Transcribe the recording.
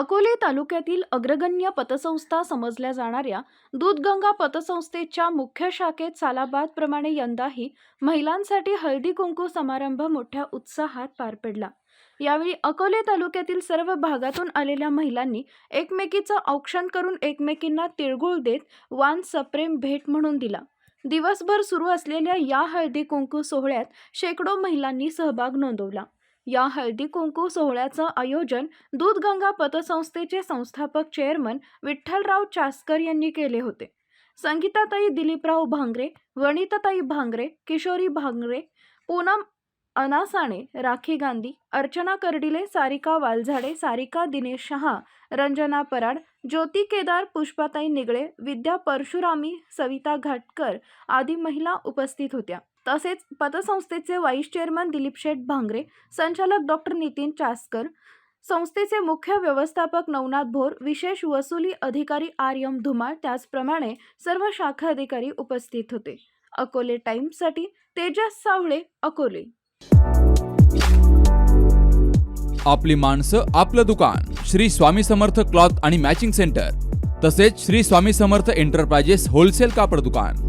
अकोले तालुक्यातील अग्रगण्य पतसंस्था समजल्या जाणाऱ्या दूधगंगा पतसंस्थेच्या मुख्य शाखेत सालाबादप्रमाणे यंदाही महिलांसाठी हळदी कुंकू समारंभ मोठ्या उत्साहात पार पडला. यावेळी अकोले तालुक्यातील सर्व भागातून आलेल्या महिलांनी एकमेकीचं औक्षण करून एकमेकींना तिळगुळ देत वान सप्रेम भेट म्हणून दिला. दिवसभर सुरू असलेल्या या हळदी कुंकू सोहळ्यात शेकडो महिलांनी सहभाग नोंदवला. या हळदी कुंकू सोहळ्याचं आयोजन दूधगंगा पतसंस्थेचे संस्थापक चेअरमन विठ्ठलराव चासकर यांनी केले होते. संगीताताई दिलीपराव भांगरे वनिताताई भांगरे किशोरी भांगरे पूनम अनासाणे राखी गांधी अर्चना कर्डिले सारिका वालझाडे सारिका दिनेश शहा रंजना पराड ज्योती केदार पुष्पाताई निगळे विद्या परशुरामी सविता घाटकर आदी महिला उपस्थित होत्या. तसेच पतसंस्थेचे व्हाईस चेअरमन दिलीप शेठ भांगरे संचालक डॉक्टर नितीन चास्कर संस्थेचे मुख्य व्यवस्थापक नवनाथ भोर विशेष वसुली अधिकारी आर एम धुमाळ त्याचप्रमाणे सर्व शाखा अधिकारी उपस्थित होते. अकोले टाइम्ससाठी तेजस सावळे अकोले. आपली माणसं आपलं दुकान. श्री स्वामी समर्थ क्लॉथ आणि मॅचिंग सेंटर. तसेच श्री स्वामी समर्थ एंटरप्राइजेस होलसेल कापड दुकान.